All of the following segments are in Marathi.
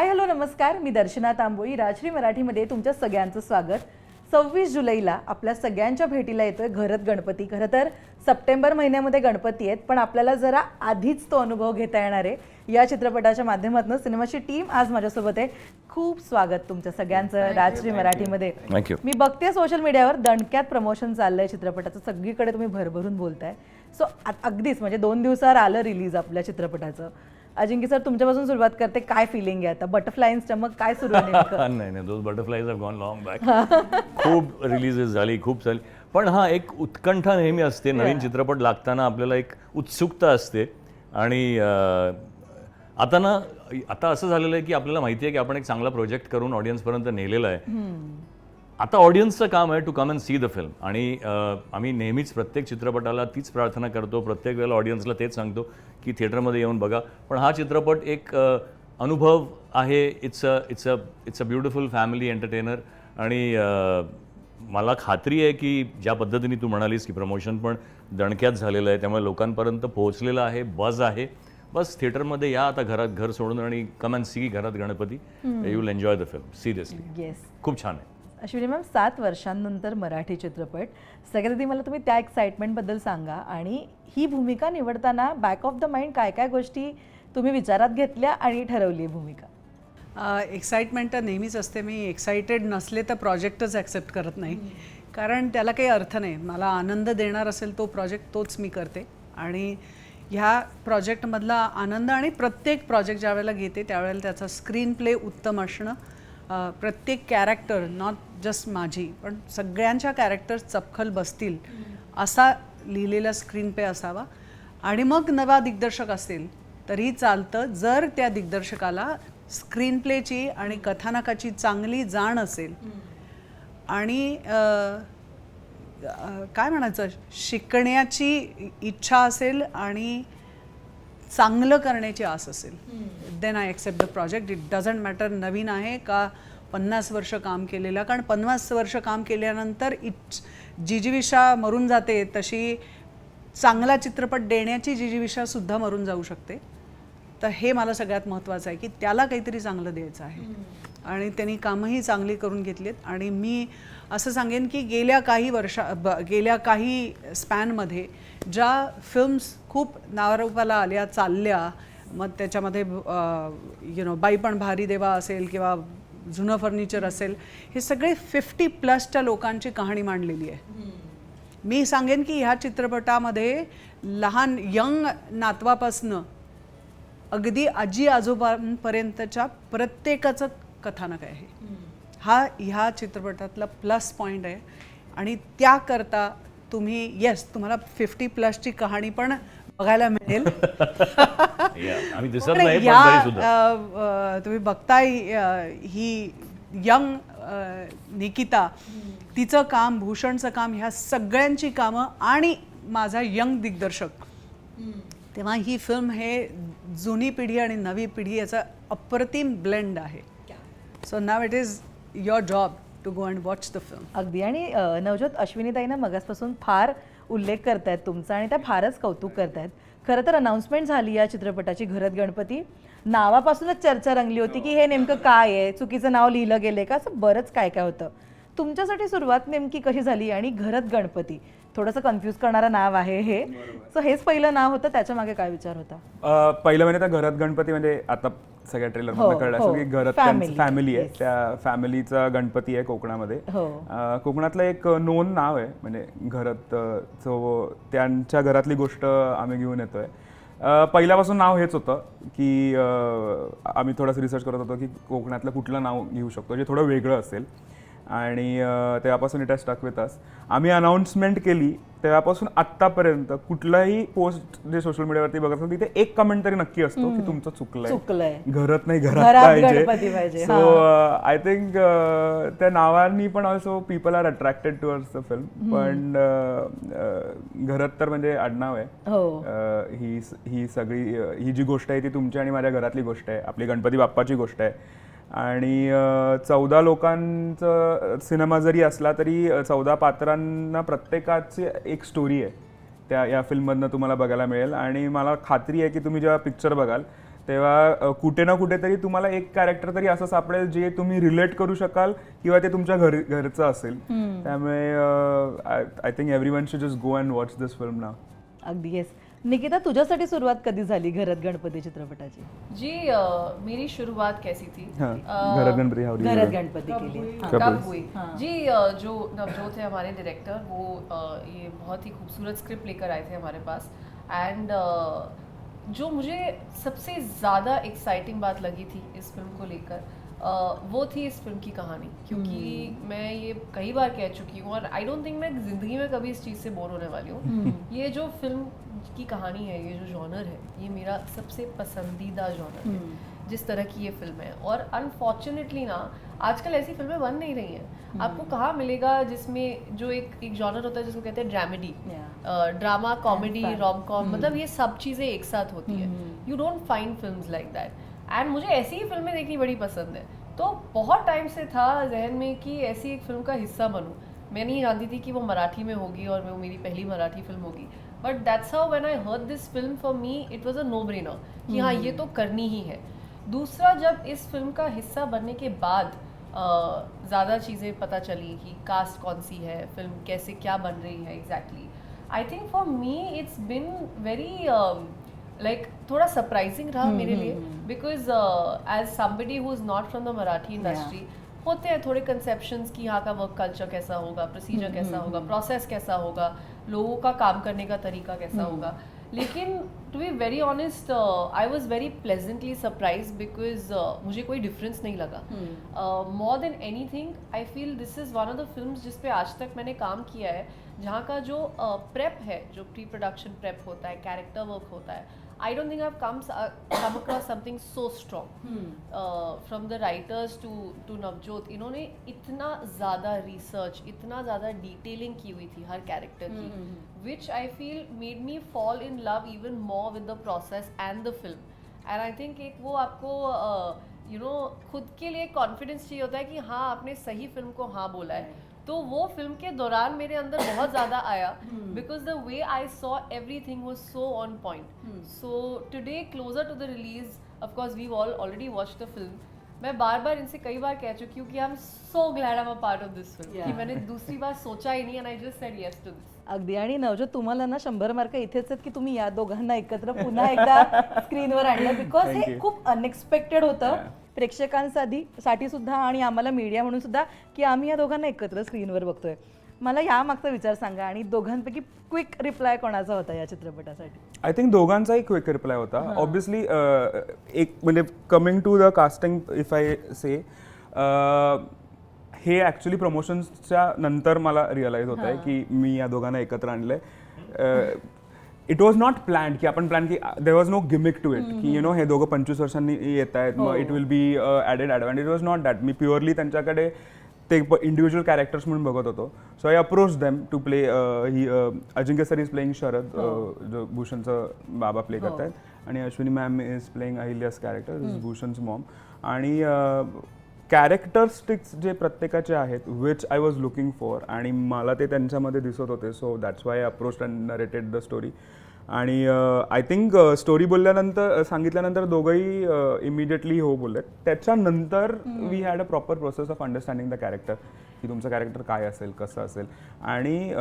हाय हॅलो नमस्कार. मी दर्शना तांबोळी राजश्री मराठीमध्ये तुमच्या सगळ्यांचं स्वागत. सव्वीस जुलैला आपल्या सगळ्यांच्या भेटीला येतोय घरत गणपती. खरं तर सप्टेंबर महिन्यामध्ये गणपती आहेत पण आपल्याला जरा आधीच तो अनुभव घेता येणार आहे. या चित्रपटाच्या माध्यमातून सिनेमाची टीम आज माझ्यासोबत आहे. खूप स्वागत तुमच्या सगळ्यांचं राजश्री मराठीमध्ये. थँक्यू मी बघते सोशल मीडियावर दणक्यात प्रमोशन चाललंय चित्रपटाचं. सगळीकडे तुम्ही भरभरून बोलताय. सो अगदीच म्हणजे दोन दिवसावर आलं रिलीज आपल्या चित्रपटाचं. अजिंक्य सर तुमच्यापासून सुरुवात करते. काय फिलिंग आहे आता? बटरफ्लाय स्टमक काय सुरू? नाही नाही those butterflies have gone long back खूप रिलीजेस झाली खूप झाली. पण हा एक उत्कंठा नेहमी असते. नवीन चित्रपट लागताना आपल्याला एक उत्सुकता असते. आणि आता ना आता असं झालेलं आहे की आपल्याला माहिती आहे की आपण एक चांगला प्रोजेक्ट करून ऑडियन्सपर्यंत नेलेला आहे. आता ऑडियन्सचं काम आहे to come and see the film आणि आम्ही नेहमीच प्रत्येक चित्रपटाला तीच प्रार्थना करतो प्रत्येक वेळेला ऑडियन्सला तेच सांगतो की थिएटरमध्ये येऊन बघा. पण हा चित्रपट एक अनुभव आहे. It's a it's a it's a beautiful family entertainer आणि मला खात्री आहे की ज्या पद्धतीने तू म्हणालीस की प्रमोशन पण दणक्यात झालेलं आहे त्यामुळे लोकांपर्यंत पोहोचलेलं आहे बज आहे. बस थिएटरमध्ये या आता घरात घर सोडून आणि कम अँड सी घरात Ganpati. You will enjoy the film seriously yes खूप छान आहे. अश्विनी मॅम सात वर्षांनंतर मराठी चित्रपट. सगळ्यात आधी मला तुम्ही त्या एक्साइटमेंटबद्दल सांगा आणि ही भूमिका निवडताना बॅक ऑफ द माइंड काय काय गोष्टी तुम्ही विचारात घेतल्या आणि ठरवली भूमिका? एक्साइटमेंट तर नेहमीच असते. मी एक्साइटेड नसले तर प्रोजेक्टच ॲक्सेप्ट करत नाही. कारण त्याला काही अर्थ नाही. मला आनंद देणार असेल तो प्रोजेक्ट तोच मी करते. आणि ह्या प्रोजेक्टमधला आनंद आणि प्रत्येक प्रोजेक्ट ज्या वेळेला घेते त्यावेळेला त्याचा स्क्रीन प्ले उत्तम असणं प्रत्येक कॅरेक्टर नॉट जस्ट माझी पण सगळ्यांच्या कॅरेक्टर्स चपखल बसतील असा लिहिलेला स्क्रीन प्ले असावा. आणि मग नवा दिग्दर्शक असेल तरी चालतं जर त्या दिग्दर्शकाला स्क्रीन प्लेची आणि कथानकाची चांगली जाण असेल. आणि काय म्हणायचं? शिकण्याची इच्छा असेल आणि चांगलं करण्याची आस असेल. Then I accept the project it doesn't matter नवीन आहे का पन्नास वर्ष काम केलेलं कारण पन्नास वर्ष काम केल्यानंतर इच जिजीविषा मरून जाते तशी चांगला चित्रपट देण्याची जिजीविषा सुद्धा मरून जाऊ शकते. तर हे मला सगळ्यात महत्त्वाचं आहे की त्याला काहीतरी चांगलं द्यायचं आहे. आणि त्यांनी कामंही चांगली करून घेतलीत. आणि मी असं सांगेन की गेल्या काही वर्षा ब गेल्या काही स्पॅनमध्ये ज्या फिल्म्स खूप नावारूपाला आल्या चालल्या मग त्याच्यामध्ये यु नो बाई पण भारी देवा असेल किंवा जुनं फर्निचर असेल हे सगळे फिफ्टी प्लसच्या लोकांची कहाणी मांडलेली आहे. मी सांगेन की ह्या चित्रपटामध्ये लहान यंग नातवापासनं अगदी आजी आजोबांपर्यंतच्या प्रत्येकाचं कथानक आहे हा. ह्या चित्रपटातला प्लस पॉईंट आहे. आणि त्याकरता तुम्ही येस तुम्हाला फिफ्टी प्लसची कहाणी पण बघायला मिळेल. Yeah, आम्ही दिसत पण नाही पण या तरी सुद्धा. अ, अ, तुम्ही बघताय अ, ही यंग निकिता तिचं काम भूषणचं काम ह्या सगळ्यांची कामं आणि माझा यंग दिग्दर्शक. तेव्हा ही फिल्म हे जुनी पिढी आणि नवी पिढी याचा अप्रतिम ब्लेंड आहे. So now it is your job to go and watch the film अगदी. आणि अ, नवज्योत अश्विनीताईनं मगासपासून फार उल्लेख करतायत तुमचा आणि त्या फारच कौतुक करतायत. खरं तर अनाऊन्समेंट झाली या चित्रपटाची घरत गणपती. नावापासूनच चर्चा रंगली होती की हे नेमकं काय आहे? चुकीचं नाव लिहिलं गेलं का? असं बरंच काय काय होतं. तुमच्यासाठी सुरुवात नेमकी कशी झाली आणि घरत गणपती? थोडंसं कन्फ्यूज करणारं नाव आहे हे. सो हेच पहिलं नाव होतं त्याच्यामागे काय विचार होता? पहिलं म्हणजे त्या घरात गणपती म्हणजे आता सगळ्या ट्रेलर हो, कळलं हो. की घरात. फॅमिली आहे. त्या फॅमिलीचा गणपती आहे कोकणामध्ये. हो. कोकणातलं एक नोन नाव आहे म्हणजे घरात सो त्यांच्या घरातली गोष्ट आम्ही घेऊन येतोय. पहिल्यापासून नाव हेच होतं की आम्ही थोडंसं रिसर्च करत होतो की कोकणातलं कुठलं नाव घेऊ शकतो जे थोडं वेगळं असेल. आणि तेव्हापासून इट स्टक विथ अस आम्ही अनाऊन्समेंट केली तेव्हापासून आत्तापर्यंत कुठलाही पोस्ट जे सोशल मीडियावरती बघत असेल तिथे एक कमेंट तरी नक्की असतो की तुमचं चुकलंय. घरात नाही घरात पाहिजे, सो आय थिंक त्या नावांनी पण also people are attracted towards the film पण घरात तर म्हणजे आडनाव आहे. हो. ही ही सगळी ही जी गोष्ट आहे ती तुमची आणि माझ्या घरातली गोष्ट आहे. आपली गणपती बाप्पाची गोष्ट आहे. आणि चौदा लोकांचं सिनेमा जरी असला तरी चौदा पात्रांना प्रत्येकाची एक स्टोरी आहे. त्या या फिल्ममधनं तुम्हाला बघायला मिळेल. आणि मला खात्री आहे की तुम्ही जेव्हा पिक्चर बघाल तेव्हा कुठे ना कुठेतरी तुम्हाला एक कॅरेक्टर तरी असं सापडेल जे तुम्ही रिलेट करू शकाल किंवा ते तुमच्या घर घरचं असेल. त्यामुळे I think everyone should just go and watch this film नाव अगदी येस निकिता तुझ्यासाठी सुरुवात कधी झाली घरात गणपती चित्रपटाची? जी अ, मेरी शुरुआत कैसी थी? हाँ, अ, घरात गणपती घरात गणपती केली. हुई- कब हुई जी अ, जो नवजोत है हमारे डायरेक्टर वो अ, ये बहुत ही खूबसूरत स्क्रिप्ट लेकर आए थे हमारे पास. एंड जो मुझे सबसे ज़्यादा एक्साइटिंग बात लगी थी इस फ़िल्म को लेकर अ, वो थी इस फ़िल्म की कहानी. क्योंकि मैं ये कई बार कह चुकी हूँ और आई डोंट थिंक मैं ज़िंदगी में कभी इस चीज़ से बोर होने वाली हूँ. ये जो फ़िल्म की कहानी है ये जो जॉनर है ये मेरा सबसे पसंदीदा जॉनर है जिस तरह की ये फ़िल्म है। और अनफॉर्चुनेटली ना आजकल ऐसी फ़िल्में बन नहीं रही हैं। आपको कहाँ मिलेगा जिसमें जो एक एक जॉनर होता है जिसको कहते हैं dramedy drama comedy rom com मतलब ये सब चीज़ें एक साथ होती है। You don't find film like that and मुझे ऐसी ही फ़िल्में देखनी बड़ी पसंद है। तो बहुत टाइम से था जहन में कि ऐसी एक फ़िल्म का हिस्सा बनूं। मैं नहीं जानती थी कि वो मराठी में होगी और वो मेरी पहली मराठी फ़िल्म होगी। But that's how when I heard this film for me it was a no brainer कि हाँ ये तो करनी ही है। दूसरा जब इस फ़िल्म का हिस्सा बनने के बाद ज़्यादा चीज़ें पता चली कि कास्ट कौन सी है फ़िल्म कैसे क्या बन रही है exactly I think for me it's been very like थोड़ा सरप्राइजिंग रहा मेरे लिए because as somebody who is not from the Marathi industry होते हैं थोड़े कंसेप्शंस कि यहाँ का वर्क कल्चर कैसा होगा प्रोसीजर कैसा होगा प्रोसेस कैसा होगा। लोगों का काम करने का तरीका कैसा होगा। लेकिन to be very honest I was very pleasantly surprise because मुझे कोई डिफरेंस नहीं लगा। More than anything I feel this is one of the film जिसपे आज तक मैंने काम किया है जहाँ का जो प्रेप uh, है जो प्री प्रोडक्शन प्रेप होता है कैरेक्टर वर्क होता है I don't think I come come across something so strong from the writers to to Navjot इन्होंने इतना ज़्यादा रिसर्च इतना ज़्यादा डिटेलिंग की हुई थी हर कैरेक्टर की which I feel made me fall in love even more with the process and the film and I think एक वो आपको यू नो खुद के लिए कॉन्फिडेंस चाहिए होता है कि हाँ आपने सही फिल्म को हाँ बोला है। तो वो फिल्म के दौरान मेरे अंदर बहुत ज़्यादा आया because the way I saw everything was so on point so today closer to the release of course we all already watch the film मैं बार बार इनसे कई बार कह चुकी हूँ कि I am so glad am a part of this film कि मैंने दूसरी बार सोचा ही नहीं and I just said yes to this अगदी. आणि नवजोत तुम्हाला ना शंभर मार्क इथेच आहेत की तुम्ही या दोघांना एकत्र पुन्हा एकदा स्क्रीनवर आणलं. बिकॉज हे. खूप अनएक्सपेक्टेड होतं. प्रेक्षकांसाठी साठी सुद्धा आणि आम्हाला मीडिया म्हणून सुद्धा की आम्ही या दोघांना एकत्र स्क्रीनवर बघतोय. मला या मागचा विचार सांगा आणि दोघांपैकी क्विक रिप्लाय कोणाचा होता या चित्रपटासाठी? आय थिंक दोघांचाही क्विक रिप्लाय होता. ऑब्विसली एक म्हणजे coming to the casting if I say हे ॲक्च्युली प्रमोशन्सच्या नंतर मला रिअलाईज होत आहे की मी या दोघांना एकत्र आणलंय. इट वॉज नॉट प्लॅन की आपण प्लॅन की there was no gimmick to it की यु नो हे दोघं पंचवीस वर्षांनी येत आहेत. मग it will be added advantage was not that me purely त्यांच्याकडे ते इंडिव्हिज्युअल कॅरेक्टर्स म्हणून बघत होतो. So I approach them to play he Ajinkya sir is playing Sharad uh, जो भूषणचं बाबा प्ले करत आहेत आणि अश्विनी मॅम इज प्लेईंग अहिल्यास कॅरेक्टर इज भूषणच मॉम आणि कॅरेक्टरिस्टिक्स जे प्रत्येकाचे आहेत which I was looking for आणि मला ते त्यांच्यामध्ये दिसत होते. So that's why approach and narrated the story आणि आय थिंक स्टोरी बोलल्यानंतर सांगितल्यानंतर दोघंही इमिडिएटली हो बोललेत. त्याच्यानंतर we had a proper process of understanding the character की तुमचं कॅरेक्टर काय असेल कसं असेल. आणि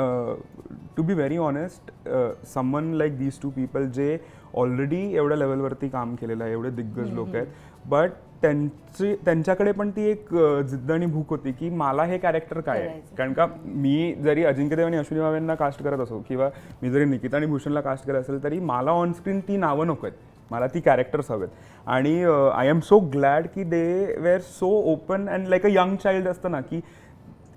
to be very honest someone like these two people जे ऑलरेडी एवढ्या लेवलवरती काम केलेलं आहे एवढे दिग्गज लोक आहेत बट त्यांची त्यांच्याकडे पण ती एक जिद्द आणि भूक होती की मला हे कॅरेक्टर काय आहे? कारण का मी जरी अजिंक्य देव आणि अश्विनी बाबांना कास्ट करत असो किंवा मी जरी निकिता आणि भूषणला कास्ट करत असेल तरी मला ऑन स्क्रीन ती नावं नको आहेत. मला ती कॅरेक्टर्स हवेत आणि आय एम सो ग्लॅड की they were so open and like a young child असतं ना की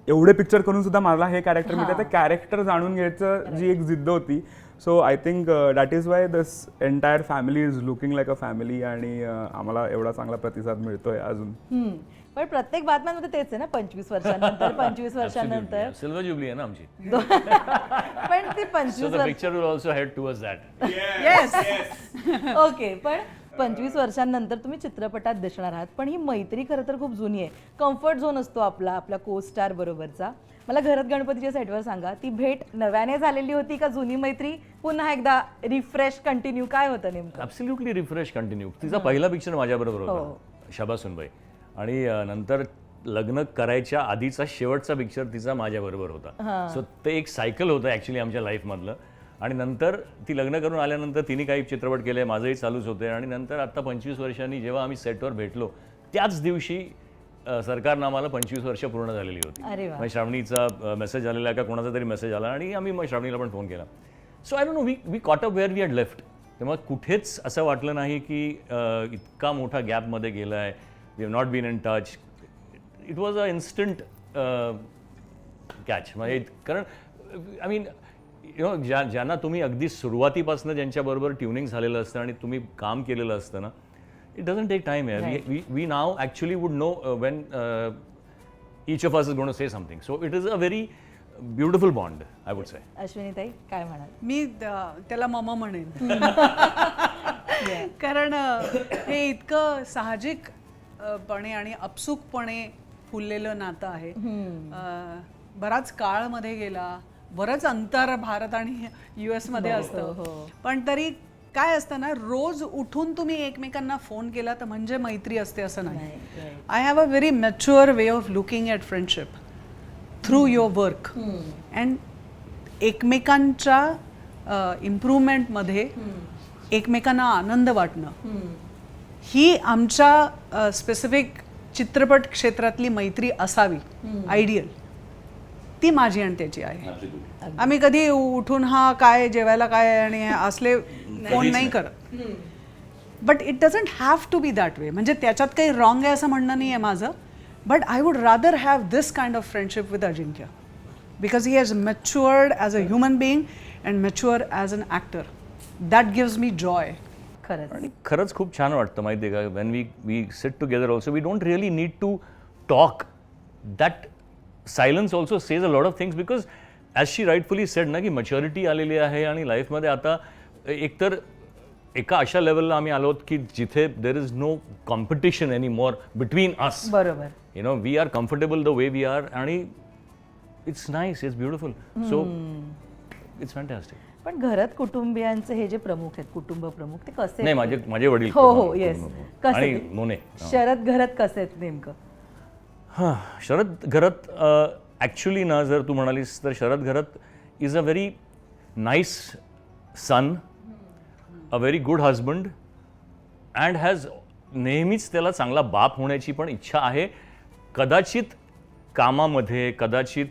एवढे पिक्चर करून सुद्धा मला हे कॅरेक्टर मिळतं ते कॅरेक्टर जाणून घ्यायचं जी एक जिद्द होती so I think that is why this entire family is looking like a family आणि uh, आम्हाला एवढा चांगला प्रतिसाद मिळतोय अजून. हम्म. पण प्रत्येक बातम्यांमध्ये तेच आहे ना पंचवीस वर्षानंतर पंचवीस वर्षानंतर. सिल्वर जुबली आहे ना आमची. पण ती सो पंचवीस picture will also head towards that yes okay पण पंचवीस वर्षांनंतर तुम्ही चित्रपटात दिसणार आहात पण ही मैत्री खरं तर खूप जुनी आहे. कम्फर्ट झोन असतो आपला आपल्या को स्टार बरोबरचा. मला घरात गणपतीच्या सेटवर सांगा ती भेट नव्याने झालेली होती का जुनी मैत्री? पुन्हा एकदा रिफ्रेश कंटिन्यू काय होतं नेमकं? ॲब्सल्युटली रिफ्रेश कंटिन्यू तिचा पहिला पिक्चर माझ्याबरोबर हो. होता शबा सुनबाई आणि नंतर लग्न करायच्या आधीचा शेवटचा पिक्चर तिचा माझ्याबरोबर होता. सो ते एक सायकल होतं ॲक्च्युली आमच्या लाईफमधलं आणि नंतर ती लग्न करून आल्यानंतर तिने काही चित्रपट केले माझंही चालूच होते. आणि नंतर आत्ता पंचवीस वर्षांनी जेव्हा आम्ही सेटवर भेटलो त्याच दिवशी सरकारनं आम्हाला पंचवीस वर्ष पूर्ण झालेली होती. अरे वा. मग श्रावणीचा मेसेज आलेला का कोणाचा तरी मेसेज आला आणि आम्ही मग श्रावणीला पण फोन केला. So I don't know we we caught up where we had left तेव्हा कुठेच असं वाटलं नाही की अं, इतका मोठा गॅपमध्ये गेला आहे we have not been in touch it was a instant catch म्हणजे इत- कारण आय मीन यु नो ज्या ज्यांना तुम्ही अगदी सुरुवातीपासून ज्यांच्याबरोबर ट्युनिंग झालेलं असतं आणि तुम्ही काम केलेलं असतं ना इट डझंट टेक टाईम आहे we we now actually would know when each of us is going to say something. So it is a very beautiful bond, I would say. अश्विनीताई काय म्हणाल? मी द- त्याला मम म्हणेन. कारण अ, हे इतकं साहजिक अ, पणे आणि अपसूकपणे फुललेलं नातं आहे. अ, बराच काळमध्ये गेला बरंच अंतर भारत आणि यू मध्ये असतं. पण तरी काय असतं ना रोज उठून तुम्ही एकमेकांना फोन केला तर म्हणजे मैत्री असते असं नाही. I have a very mature way of looking at friendship through your work and एकमेकांच्या इम्प्रूव्हमेंटमध्ये एकमेकांना आनंद वाटणं. ही आमच्या स्पेसिफिक चित्रपट क्षेत्रातली मैत्री असावी. आयडियल ती माझी आणि त्याची आहे आम्ही कधी उठून हा काय जेवायला काय आणि हे असले फोन नाही करत. But it doesn't have to be that way म्हणजे त्याच्यात काही रॉंग आहे असं म्हणणं नाही आहे माझं. But I would rather have this kind of friendship with Ajinkya because he has matured as a human being and mature as an actor that gives me joy खरंच. आणि खरंच खूप छान वाटतं माहिती आहे का? When we we sit together also we don't really need to talk that silence also says a lot of things because as she rightfully said ना की मच्युरिटी आलेली आहे आणि लाईफमध्ये आता एकतर एका अशा लेवलला आम्ही आलो की जिथे there is no competition any more between us बरोबर you know we are comfortable the way we are आणि it's nice it's beautiful so it's fantastic पण घरात कुटुंबियांचे हे जे प्रमुख आहेत कुटुंब प्रमुख ते कसे नाही माझे माझे वडील हो हो येस कसे शरद घरात कसे आहेत नेमकं? हां शरद घरात ॲक्च्युली ना जर तू म्हणालीस तर शरद घरात is a very nice son a very good husband and has नेहमीच त्याला चांगला बाप होण्याची पण इच्छा आहे. कदाचित कामामध्ये कदाचित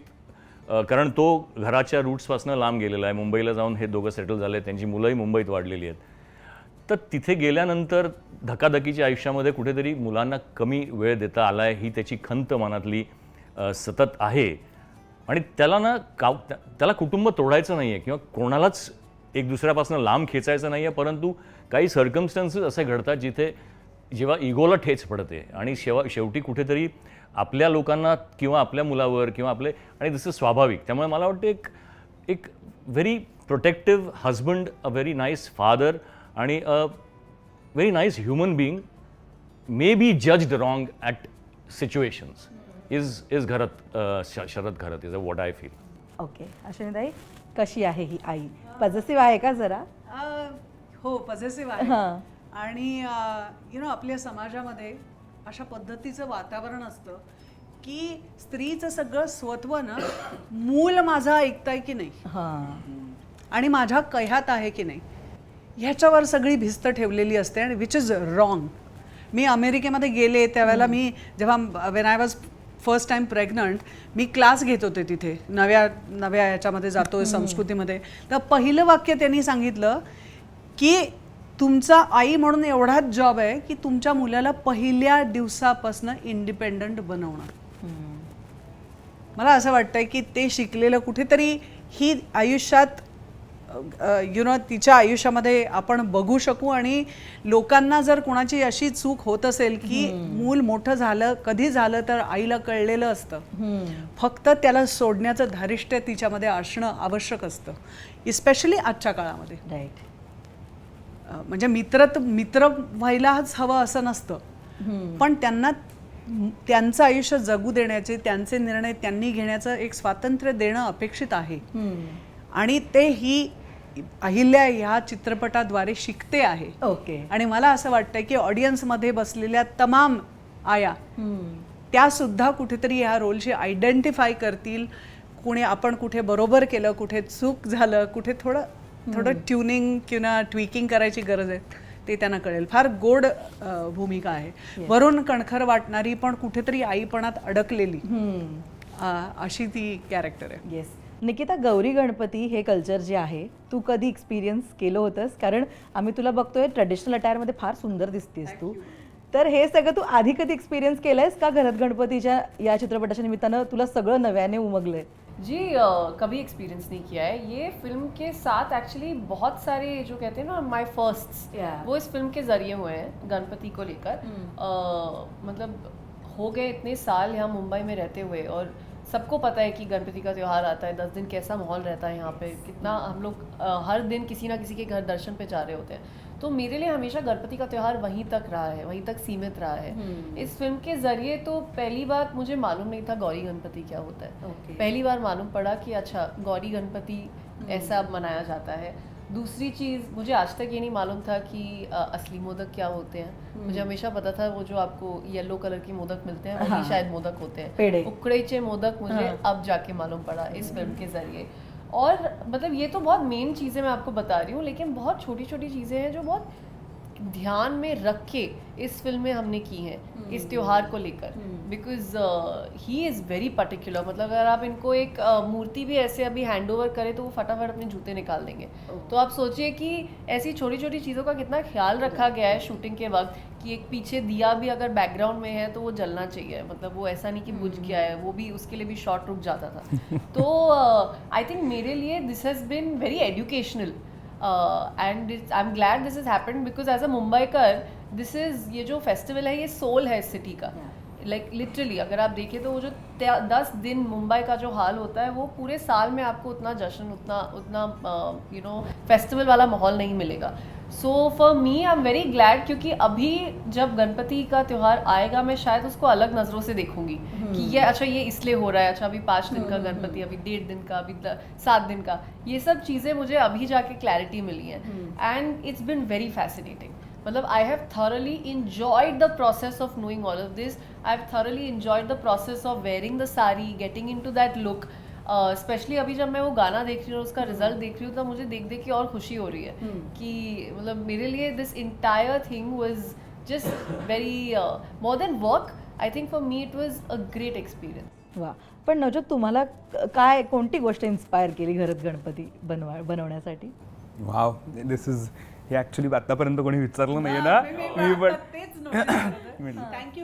कारण तो घराच्या रूट्सपासून लांब गेलेला आहे. मुंबईला जाऊन हे दोघं सेटल झाले त्यांची मुलंही मुंबईत वाढलेली आहेत. तर तिथे गेल्यानंतर धकाधकीच्या आयुष्यामध्ये कुठेतरी मुलांना कमी वेळ देता आला आहे ही त्याची खंत मनातली सतत आहे. आणि त्याला ना का त्या- त्याला कुटुंब तोडायचं नाही आहे किंवा कोणालाच एक दुसऱ्यापासून लांब खेचायचं नाही आहे परंतु काही सर्कमस्टन्सेस असे घडतात जिथे जेव्हा इगोला ठेच पडते आणि शेवा शेवटी कुठेतरी आपल्या लोकांना किंवा आपल्या मुलावर किंवा आपले आणि दिस इज स्वाभाविक त्यामुळे मला वाटतं एक एक very protective husband a very nice father आणि a very nice human being may be judged wrong at situations is is Gharat Sharad Gharat is a what I feel okay अश्विनीताई कशी आहे ही आई? पॉझिटिव्ह आहे का जरा? हो पॉझिटिव्ह आहे. हां. आणि यु नो आपल्या समाजामध्ये अशा पद्धतीचं वातावरण असतं की स्त्रीचं सगळं स्वत्व ना मूल माझं ऐकताय की नाही? हां. आणि माझ्या कह्यात आहे की नाही? ह्याच्यावर सगळी भिस्त ठेवलेली असते आणि विच इज रॉंग मी अमेरिकेमध्ये गेले त्यावेळेला मी जेव्हा when I was first time pregnant me class घेत होते तिथे. नव्या नव्या याच्यामध्ये जातोय संस्कृतीमध्ये. तर पहिलं वाक्य त्यांनी सांगितलं की तुमचा आई म्हणून एवढाच जॉब आहे की तुमच्या मुलाला पहिल्या दिवसापासून इंडिपेंडंट बनवणं. मला असं वाटतंय की ते शिकलेलं कुठेतरी ही आयुष्यात यु नो तिच्या आयुष्यामध्ये आपण बघू शकू आणि लोकांना जर कोणाची अशी चूक होत असेल की मूल मोठं झालं कधी झालं तर आईला कळलेलं असतं. फक्त त्याला सोडण्याचं धारिष्ट्य तिच्यामध्ये असणं आवश्यक असतं इस्पेशली आजच्या काळामध्ये. राईट म्हणजे मित्र मित्र व्हायलाच हवं असं नसतं. पण त्यांना त्यांचं आयुष्य जगू देण्याचे त्यांचे निर्णय त्यांनी घेण्याचं एक स्वातंत्र्य देणं अपेक्षित आहे. आणि ते ही अहिल्या ह्या चित्रपटाद्वारे शिकते आहे. ओके. आणि मला असं वाटतं की ऑडियन्समध्ये बसलेल्या तमाम आया त्या सुद्धा कुठेतरी ह्या रोलशी आयडेंटिफाय करतील. कुणी आपण कुठे बरोबर केलं कुठे चूक झालं कुठे थोडं थोडं ट्युनिंग किंवा ट्विकिंग करायची गरज आहे ते त्यांना कळेल. फार गोड भूमिका आहे. वरून कणखर वाटणारी पण कुठेतरी आईपणात अडकलेली. अ, अशी ती कॅरेक्टर आहे. येस निकिता गौरी गणपती हे कल्चर जे आहे तू कधी एक्सपिरियन्स केलं होतंस? कारण आम्ही तुला बघतोय ट्रेडिशनल अटायरमध्ये फार सुंदर दिसतेस तू. तर हे सगळं तू आधी कधी एक्सपिरियन्स केलंयस का घरात गणपतीच्या या चित्रपटाच्या निमित्तानं तुला सगळं नव्याने उमगलंय? जी कभी एक्सपीरियंस नहीं किया है. ये फिल्म के साथ एक्चुअली बहुत सारे जो कहते हैं ना माय फर्स्ट. वो इस फिल्म के जरिए हुए हैं गणपति को लेकर। अ, मतलब हो गए इतने साल यहाँ मुंबई में रहते हुए और सबको पता है कि गणपति का त्यौहार आता है दस दिन कैसा माहौल रहता है यहाँ पे कितना हम लोग हर दिन किसी ना किसी के घर दर्शन पे जा रहे होते हैं। तो मेरे लिए हमेशा गणपति का त्यौहार वहीं तक रहा है वहीं तक सीमित रहा है। इस फ़िल्म के ज़रिए तो पहली बार मुझे मालूम नहीं था गौरी गणपति क्या होता है। Okay. पहली बार मालूम पड़ा कि अच्छा गौरी गणपति ऐसा मनाया जाता है। दूसरी चीज़ मुझे आज तक ये नहीं मालूम था कि आ, असली मोदक क्या होते हैं। मुझे हमेशा पता था वो जो आपको येलो कलर की मोदक मिलते हैं वही शायद मोदक होते हैं। उकड़ेचे मोदक मुझे हाँ। अब जाके मालूम पड़ा इस फ़िल्म के ज़रिए। और मतलब ये तो बहुत मेन चीज़ें मैं आपको बता रही हूँ लेकिन बहुत छोटी छोटी चीज़ें हैं जो बहुत ध्यान में रख के इस फ़िल्म में हमने की हैं इस त्योहार को लेकर। Because he is very particular मतलब अगर आप इनको एक uh, मूर्ति भी ऐसे अभी हैंड ओवर करें तो वो फटाफट अपने जूते निकाल देंगे। तो आप सोचिए कि ऐसी छोटी छोटी चीज़ों का कितना ख्याल रखा गया है शूटिंग के वक्त कि एक पीछे दिया भी अगर बैकग्राउंड में है तो वो जलना चाहिए। मतलब वो ऐसा नहीं कि बुझ गया है वो भी उसके लिए भी शॉर्ट रुक जाता था। तो आई थिंक मेरे लिए this has been very educational and I am glad this is happened because as a Mumbaikar this is ये जो फेस्टिवल है ये सोल है इस सिटी का yeah. लाइक like, लिटरली अगर आप देखें तो वो जो दस दिन मुंबई का जो हाल होता है वो पूरे साल में आपको उतना जश्न उतना उतना यू नो फेस्टिवल वाला माहौल नहीं मिलेगा। So for me I am very glad क्योंकि अभी जब गणपति का त्यौहार आएगा मैं शायद उसको अलग नज़रों से देखूँगी hmm. कि ये अच्छा ये इसलिए हो रहा है अच्छा अभी पाँच दिन का गणपति अभी डेढ़ दिन का अभी सात दिन का ये सब चीज़ें मुझे अभी जाके क्लैरिटी मिली है। And it's been very fascinating मतलब I have thoroughly enjoyed the process of knowing all of this I have thoroughly enjoyed the process of wearing the sari getting into that look specially अभी जब मैं वो गाना देख रही हूँ उसका रिजल्ट देख रही हूँ तो मुझे देख देख के और खुशी हो रही है कि मतलब मेरे लिए this entire thing was just very more than work I think for me it was a great experience वा. पण नवजोत तुम्हाला काय कोणती गोष्ट इन्स्पायर केली घरात गणपती बनवा बनवण्यासाठी? वाव दिस इज हे ॲक्च्युली आतापर्यंत कोणी विचारलं नाही ना मी पण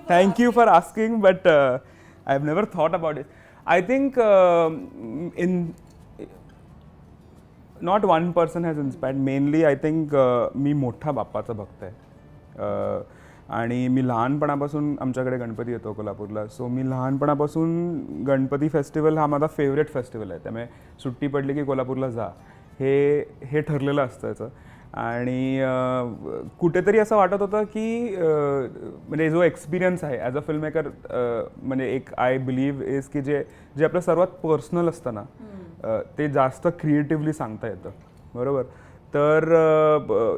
thank you for asking but I have never thought about it I think in not one person has inspired mainly I think मी मोठा बाप्पाचा भक्त आहे. Uh, आणि मी लहानपणापासून आमच्याकडे गणपती येतो कोल्हापूरला. सो मी लहानपणापासून गणपती फेस्टिवल हा माझा फेवरेट फेस्टिवल आहे. त्यामुळे सुट्टी पडली की कोल्हापूरला जा. हे हे ठरलेलं असतं याचं. आणि कुठेतरी असं वाटत होतं की म्हणजे जो एक्सपिरियन्स आहे ॲज अ फिल्म मेकर म्हणजे एक आय बिलीव्ह इज की जे जे आपलं सर्वात पर्सनल असतं ना ते जास्त क्रिएटिव्हली सांगता येतं. बरोबर? तर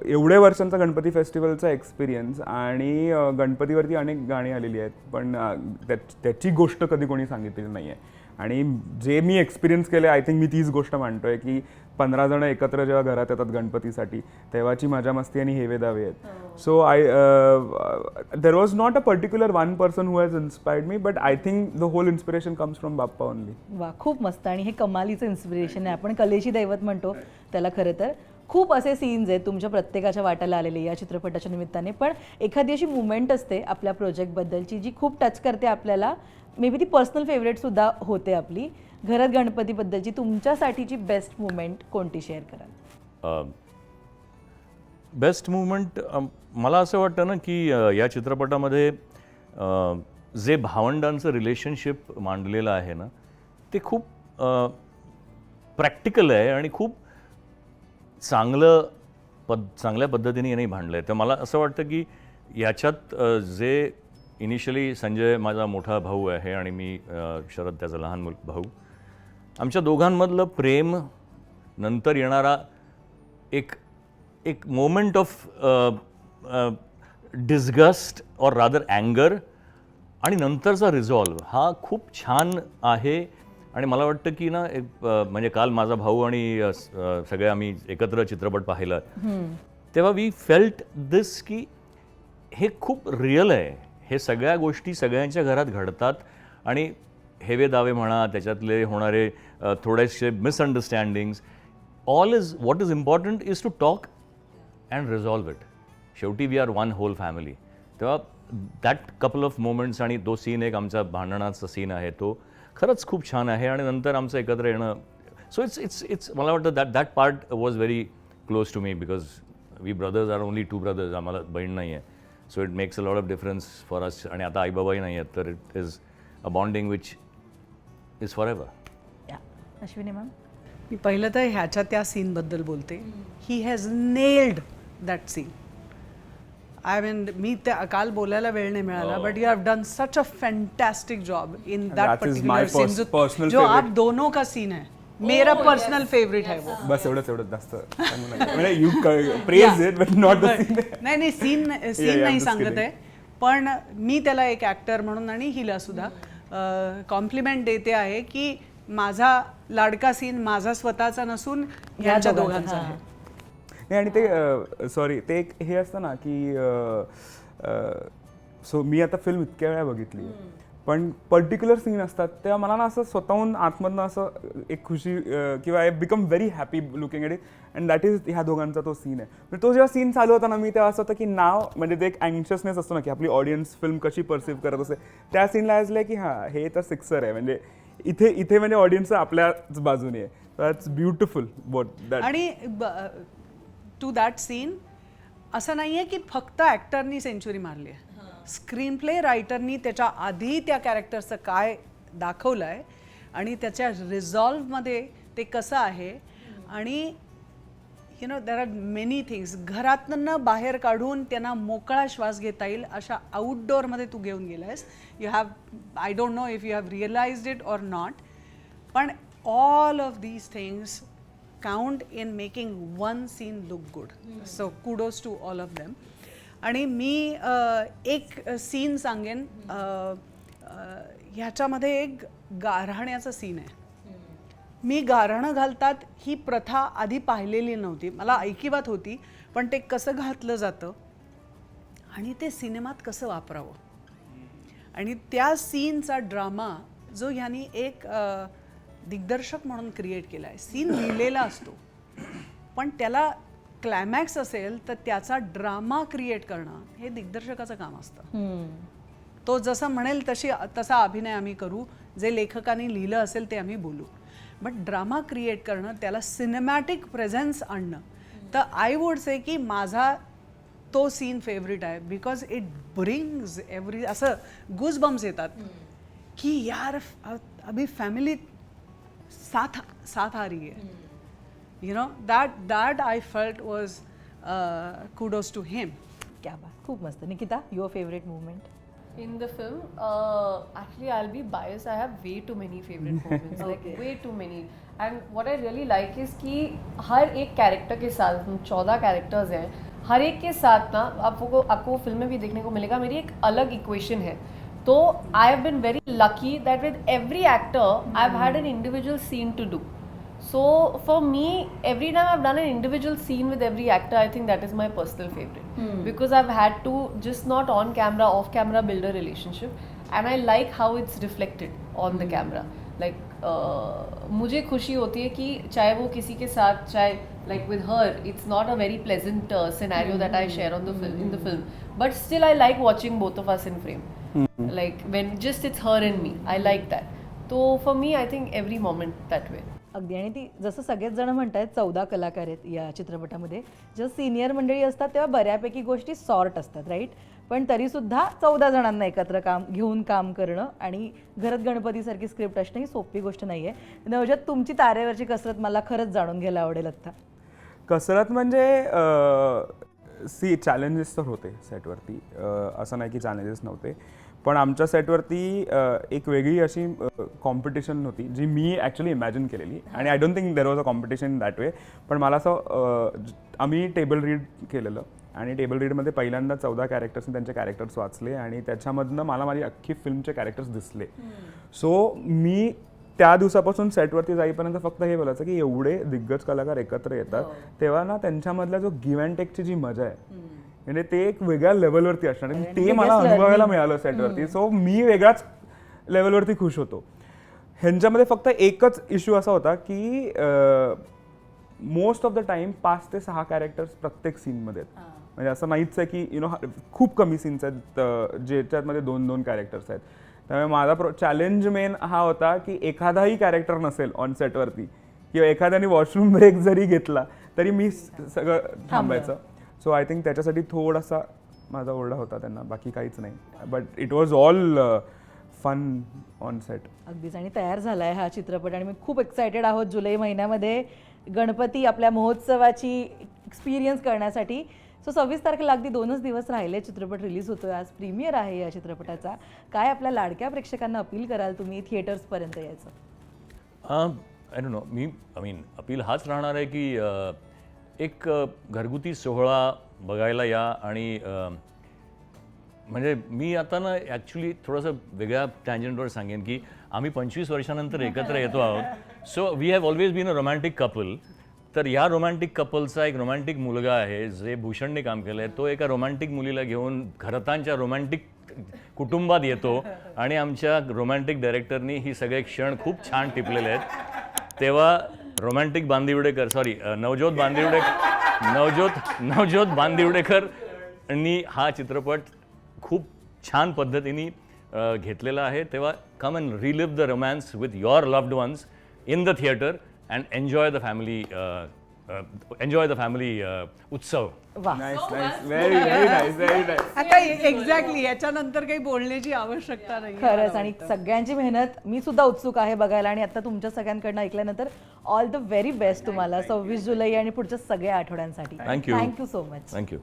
एवढे वर्षांचा गणपती फेस्टिवलचा एक्सपिरियन्स आणि गणपतीवरती अनेक गाणी आलेली आहेत पण त्या- त्याची गोष्ट कधी कोणी सांगितलेली नाही आहे आणि जे मी एक्सपिरियन्स केले आय थिंक मी तीच गोष्ट मांडतोय की पंधरा जण एकत्र जेव्हा घरात येतात गणपतीसाठी तेव्हाची मजा मस्ती आणि हेवे दावे आहेत. So I there was not a particular one person who has inspired me but I think the whole inspiration comes from Bappa only वा खूप मस्त. आणि हे कमालीचं इन्स्पिरेशन आहे. आपण कलेची दैवत म्हणतो त्याला खरं तर. खूप असे सीन्स आहेत तुमच्या प्रत्येकाच्या वाट्याला आलेले या चित्रपटाच्या निमित्ताने. पण एखादी अशी मुवमेंट असते आपल्या प्रोजेक्टबद्दलची जी खूप टच करते आपल्याला मे बी ती पर्सनल फेवरेटसुद्धा होते आपली. घरात गणपतीबद्दलची तुमच्यासाठीची बेस्ट मुवमेंट कोणती शेअर कराल? बेस्ट मुवमेंट मला असं वाटतं ना की या चित्रपटामध्ये जे भावंडांचं रिलेशनशिप मांडलेलं आहे ना ते खूप प्रॅक्टिकल आहे आणि खूप चांगलं पद चांगल्या पद्धतीने याने भांडलं आहे तर मला असं वाटतं की याच्यात जे इनिशियली संजय माझा मोठा भाऊ आहे आणि मी शरद त्याचा लहान मुल भाऊ. आमच्या दोघांमधलं प्रेम नंतर येणारा एक एक मोमेंट ऑफ डिस्गस्ट और रादर अँगर आणि नंतरचा रिझॉल्व हा खूप छान आहे. आणि मला वाटतं की ना एक, म्हणजे काल माझा भाऊ आणि सगळे आम्ही एकत्र चित्रपट पाहिला. तेव्हा वी फेल्ट दिस की हे खूप रिअल आहे. हे सगळ्या गोष्टी सगळ्यांच्या घरात घडतात आणि हेवे दावे म्हणा त्याच्यातले होणारे थोडेसे misunderstandings all is what is important is to talk and resolve it शेवटी we are one whole family तेव्हा दॅट कपल ऑफ मोमेंट्स आणि तो सीन एक आमचा भांडणाचा सीन आहे तो. खरंच खूप छान आहे आणि नंतर आमचं एकत्र येणं. सो इट्स इट्स इट्स मला वाटतं that that part was very close to me because we brothers are only two brothers आम्हाला बहीण नाही आहे so it makes a lot of difference for us आणि आता आईबाबाही नाही आहेत तर it is a bonding which is forever Ashwini ma'am मी पहिलं तर ह्याच्या त्या सीनबद्दल बोलते. He has nailed that scene I mean मी त्या काल बोलायला वेळ नाही मिळाला but you have done such a fantastic job in that That is my particular scene जो आप. दोनों का सीन है मेरा पर्सनल फेवरेट है वो. बस एवढंच एवढंच. जास्त. म्हणजे you praise it but not the scene नाही नाही सीन सीन नाही सांगत. आहे. पण मी त्याला एक ऍक्टर म्हणून आणि हिला सुद्धा कॉम्प्लिमेंट देते आहे की माझा लाडका सीन माझा स्वतःचा नसून ह्याच्या दोघांचा आहे. नाही आणि ते सॉरी ते एक हे असतं ना की सो मी आता फिल्म इतक्या वेळा बघितली. पण पर्टिक्युलर सीन असतात तेव्हा मला ना असं स्वतःहून आतमधनं असं एक खुशी किंवा I become very happy looking it and that is ह्या दोघांचा तो सीन आहे. म्हणजे तो जेव्हा सीन चालू होता ना मी तेव्हा असं होतं की नाव म्हणजे ते एक अँक्शसनेस असतो ना की आपली ऑडियन्स फिल्म कशी परसिव्ह करत असते त्या सीनला असलं की हां हे तर सिक्सर आहे. म्हणजे इथे इथे म्हणजे ऑडियन्स आपल्याच बाजूने आहे. दॅट्स ब्युटिफुल वॉट दॅट आणि टू दॅट सीन असं नाही आहे की फक्त ॲक्टरनी सेंचुरी मारली आहे. स्क्रीन प्ले रायटरनी त्याच्या आधी त्या कॅरेक्टरचं काय दाखवलं आहे आणि त्याच्या रिझॉल्वमध्ये ते कसं आहे आणि you know there are many things घरातनं बाहेर काढून त्यांना मोकळा श्वास घेता येईल अशा आउटडोअरमध्ये तू घेऊन गेलायस you have I don't know if you have realized it or not पण all of these things count in making one scene look good. So kudos to all of them. आणि मी एक सीन सांगेन. ह्याच्यामध्ये एक गारहाण्याचा सीन आहे. मी गारहाणं घालतात ही प्रथा आधी पाहिलेली नव्हती. मला ऐकिवात होती पण ते कसं घातलं जातं आणि ते सिनेमात कसं वापरावं? आणि त्या सीनचा ड्रामा जो ह्यांनी एक दिग्दर्शक म्हणून क्रिएट केला आहे सीन लिहिलेला असतो. पण त्याला क्लायमॅक्स असेल तर त्याचा ड्रामा क्रिएट करणं हे दिग्दर्शकाचं काम असतं. तो जसं म्हणेल तशी तसा अभिनय आम्ही करू. जे लेखकाने लिहिलं असेल ते आम्ही बोलू. बट ड्रामा क्रिएट करणं त्याला सिनेमॅटिक प्रेझेन्स आणणं. तर आय वुड से की माझा तो सीन फेवरेट आहे बिकॉज इट ब्रिंग्स एव्हरी असं गुज बम्स येतात की यार अभी फॅमिली साथ साथ आ रही है. You know that that I felt was kudos to him क्या बात खूप मस्त Nikita your favourite movement In the film, uh, actually, I'll be biased. I have way too many favorite moments, like way too many. And what I really like is कि हर एक कैरेक्टर के साथ चौदह कैरेक्टर्स हैं हर एक के साथ ना आपको आपको फिल्म में भी देखने को मिलेगा मेरी एक अलग इक्वेशन है तो I have been very lucky that with every actor I have had an individual scene to do So for me, every time I've done an individual scene with every actor, I think that is my personal favorite because I've had to just not on camera, off camera build a relationship, and I like how it's reflected on the camera. Like uh, मुझे खुशी होती है कि चाहे वो किसी के साथ चाहे like with her, it's not a very pleasant uh, scenario that I share on the film in the film, but still I like watching both of us in frame. Like when just it's her and me, I like that. So for me, I think every moment that way. अगदी. आणि ती जसं सगळेच जण आहेत चौदा कलाकार आहेत या चित्रपटामध्ये. जेव्हा सिनियर मंडळी असतात तेव्हा बऱ्यापैकी गोष्टी सॉर्ट असतात राईट पण तरीसुद्धा चौदा जणांना एकत्र काम घेऊन काम करणं आणि घरात गणपतीसारखी स्क्रिप्ट असणं ही सोपी गोष्ट नाही आहे नवजात तुमची तारेवरची कसरत मला खरंच जाणून घ्यायला आवडेल आत्ता. कसरत म्हणजे सी चॅलेंजेस तर होते सेटवरती असं नाही की चॅलेंजेस नव्हते. पण आमच्या सेटवरती एक वेगळी अशी कॉम्पिटिशन होती जी मी ॲक्च्युली इमॅजिन केलेली. आणि I don't think there was a competition in that way पण मला असं आम्ही टेबल रीड केलेलं. आणि टेबल रीडमध्ये पहिल्यांदा चौदा कॅरेक्टर्सने त्यांचे कॅरेक्टर्स वाचले आणि त्याच्यामधनं मला माझी अख्खी फिल्मचे कॅरेक्टर्स दिसले. सो मी त्या दिवसापासून सेटवरती जाईपर्यंत फक्त हे बोलायचं की एवढे दिग्गज कलाकार एकत्र येतात. तेव्हा ना त्यांच्यामधला जो गिव्ह अँड टेकची जी मजा आहे म्हणजे ते एक वेगळ्या लेवलवरती असणार. आणि ते मला अनुभवायला. मिळालं सेटवरती सो मी वेगळ्याच लेवलवरती खुश होतो. ह्यांच्यामध्ये फक्त एकच इश्यू असा होता की मोस्ट ऑफ द टाइम पाच ते सहा कॅरेक्टर्स प्रत्येक सीनमध्ये आहेत. म्हणजे असं नाहीच आहे की यु नो खूप कमी सीन्स आहेत अं, ज्याच्यामध्ये दोन दोन कॅरेक्टर्स आहेत. त्यामुळे माझा प्रो चॅलेंज मेन हा होता की एखादाही कॅरेक्टर नसेल ऑन सेटवरती किंवा एखाद्याने वॉशरूम ब्रेक जरी घेतला तरी मी सगळं थांबायचं. सो आय थिंक त्याच्यासाठी थोडासा माझा ओरडा होता त्यांना बाकी काहीच नाही. But it was all fun on set अगदीच. आणि तयार झाला आहे हा चित्रपट आणि मी खूप एक्सायटेड आहोत जुलै महिन्यामध्ये गणपती आपल्या महोत्सवाची एक्सपिरियन्स करण्यासाठी. सो सव्वीस तारखेला अगदी दोनच दिवस राहिले चित्रपट रिलीज होतोय. आज प्रीमियर आहे या चित्रपटाचा. काय आपल्या लाडक्या प्रेक्षकांना अपील कराल तुम्ही थिएटर्सपर्यंत यायचं? आय डोंट नो मी आय मीन अपील हाच राहणार आहे की अ, एक घरगुती सोहळा बघायला या आणि म्हणजे मी आता ना ॲक्च्युली थोडंसं वेगळ्या टँजंटवर सांगेन की आम्ही पंचवीस वर्षानंतर एकत्र येतो आहोत. So we have always been a romantic couple तर या रोमॅन्टिक कपलचा एक रोमॅन्टिक मुलगा आहे जे भूषणने काम केलं आहे तो एका रोमॅन्टिक मुलीला घेऊन घरतांच्या रोमॅन्टिक कुटुंबात येतो आणि आमच्या रोमॅन्टिक डायरेक्टरनी ही सगळे क्षण खूप छान टिपलेले आहेत. तेव्हा रोमॅन्टिक बांदिवडेकर सॉरी नवज्योत बांदिवडेकर नवज्योत नवज्योत बांदिवडेकर यांनी हा चित्रपट खूप छान पद्धतीने घेतलेला आहे. तेव्हा come and relive the romance with your loved ones in the theatre and enjoy the family enjoy the family utsav वा nice nice very very nice very nice आता एक्झॅक्टली याच्यानंतर काही बोलण्याची आवश्यकता नाही खरंच आणि सगळ्यांची मेहनत मी सुद्धा उत्सुक आहे बघायला आणि आता तुमच्या सगळ्यांकडनं ऐकल्यानंतर ऑल द व्हेरी बेस्ट तुम्हाला. सव्वीस जुलै आणि पुढच्या सगळ्या आठवड्यांसाठी. Thank you. Thank you so much thank you